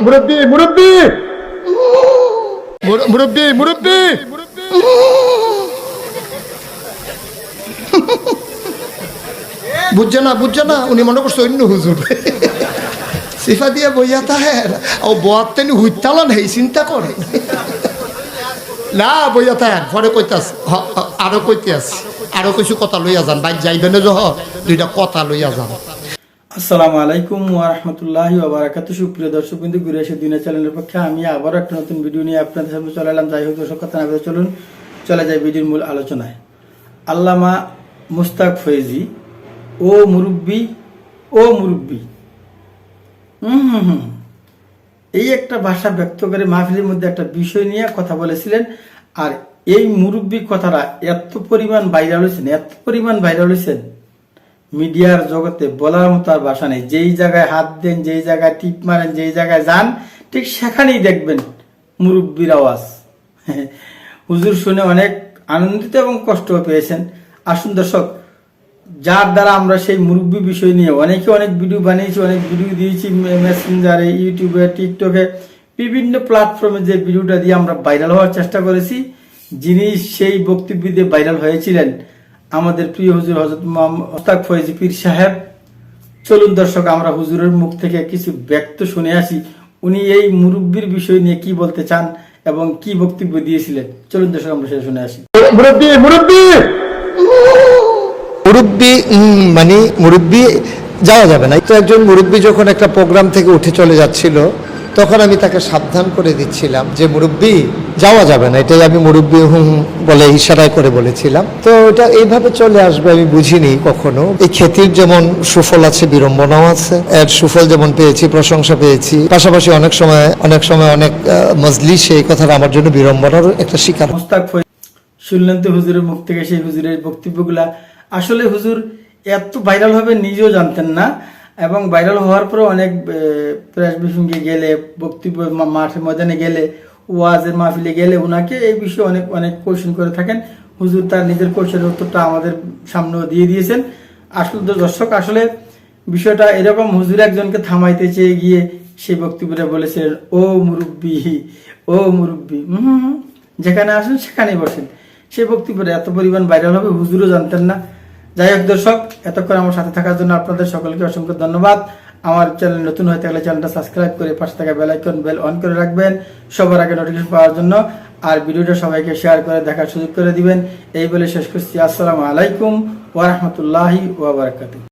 মুরব্বী মুরব্বী! মুর- মুরব্বী মুরব্বী! বুঝছে না বুঝছে না? উনি মনে করছে অন্য হুজুর। সিফা দিয়ে বইয়া তাহে ও বয়ার তেনি হেই, চিন্তা করে। না, বইয়া তাহে পরে হ- আরও কইতে আছি। আরও কিছু কথা লইয়া যান, বাইক যাইবেন যহ দুইটা কথা লইয়া যান। আসসালামু আলাইকুম ওয়া রাহমাতুল্লাহি ওয়া বারাকাতুহু সুপ্রিয় দর্শক বিন্দু, ঘুরে এসে দিনের চ্যানেলের পক্ষে আমি আবারও একটা নতুন ভিডিও নিয়ে আপনাদের সামনে চলে এলাম। যাই হোক, দর্শক, কথা না চলুন, চলে যাই ভিডিওর মূল আলোচনায়। আল্লামা মুস্তাক ফয়েজি ও মুরব্বি ও মুরব্বি, হুম হুম এই একটা ভাষা ব্যক্ত করে মাহফিলের মধ্যে একটা বিষয় নিয়ে কথা বলেছিলেন, আর এই মুরব্বী কথাটা এত পরিমাণ ভাইরাল হয়েছেন এত পরিমাণ ভাইরাল হয়েছেন মিডিয়ার জগতে বলার মতো আর ভাষা নেই। যেই জায়গায় হাত দেন, যেই জায়গায় টিপ মারেন, যেই জায়গায় যান, ঠিক সেখানেই দেখবেন মুরব্বীর আওয়াজ। হুজুর শুনে অনেক আনন্দিত এবং কষ্ট পেয়েছেন। আসুন দর্শক, যার দ্বারা আমরা সেই মুরব্বী বিষয় নিয়ে অনেকে অনেক ভিডিও বানিয়েছি, অনেক ভিডিও দিয়েছি মেসেঞ্জারে ইউটিউবে টিকটকে বিভিন্ন প্ল্যাটফর্মে যে ভিডিওটা দিয়ে আমরা ভাইরাল হওয়ার চেষ্টা করেছি, যিনি সেই বক্তব্য দিয়ে ভাইরাল হয়েছিলেন। আমাদের প্রিয় হুজুর হজরত মোস্তাক ফয়েজি পীর সাহেব। চলুন দর্শক আমরা হুজুরের মুখ থেকে কিছু ব্যক্ত শুনে আসি। উনি এই মুরব্বীর বিষয় নিয়ে কি বলতে চান এবং কি বক্তব্য দিয়েছিলেন? চলুন দর্শক আমরা সেটা শুনে আসি। মুরব্বী মুরব্বী! মুরব্বী উম, মানে মুরব্বী যাওয়া যাবে না। তো একজন মুরব্বী যখন একটা প্রোগ্রাম থেকে উঠে চলে যাচ্ছিল তখন আমি তাকে সাবধান করে দিচ্ছিলাম যে মুরব্বী যাওয়া যাবে না। এটাই আমি মুরব্বী হুম বলে ইশারায় করে বলেছিলাম। তো এটা এইভাবে চলে আসবে আমি বুঝিনি কখনো। এই খ্যাতির যেমন সুফল আছে বিড়ম্বনাও আছে এর সুফল যেমন পেয়েছি প্রশংসা পেয়েছি পাশাপাশি অনেক সময় অনেক সময় অনেক আহ, মজলিসে এই কথাটা আমার জন্য বিড়ম্বনার একটা শিকার। শুনলেন তো হুজুরের মুখ থেকে সেই হুজুরের বক্তব্যগুলা। আসলে হুজুর এত ভাইরাল হবে নিজেও জানতেন না। এবং ভাইরাল হওয়ার পরে অনেক প্রেস ব্রিফিংয়ে গেলে, বক্তব্য মাঠে ময়দানে গেলে, ওয়াজের মাহফিলে গেলে ওনাকে এই বিষয়ে অনেক অনেক কোয়েশ্চেন করে থাকেন। হুজুর তার নিজের কোয়েশ্চেনের উত্তরটা আমাদের সামনেও দিয়ে দিয়েছেন। আসলে দর্শক, আসলে বিষয়টা এরকম হুজুর একজনকে থামাইতে চেয়ে গিয়ে সেই বক্তব্যটা বলেছিলেন ও মুরব্বী ও মুরব্বী, হুম। যেখানে আসেন সেখানেই বসেন। সেই বক্তব্যটা এত পরিমাণ ভাইরাল হবে, হুজুরও জানতেন না। যাই হোক দর্শক, এতক্ষণ আমার সাথে থাকার জন্য আপনাদের সকলকে অসংখ্য ধন্যবাদ। আমার চ্যানেল নতুন হয়ে থাকলে চ্যানেলটা সাবস্ক্রাইব করে পাশে থাকা বেলাইকন বেল অন করে রাখবেন সবার আগে নোটিফিকেশন পাওয়ার জন্য। আর ভিডিওটা সবাইকে শেয়ার করে দেখার সুযোগ করে দিবেন। এই বলে শেষ করছি। আসসালামু আলাইকুম ওয়া বারাকাতুহু।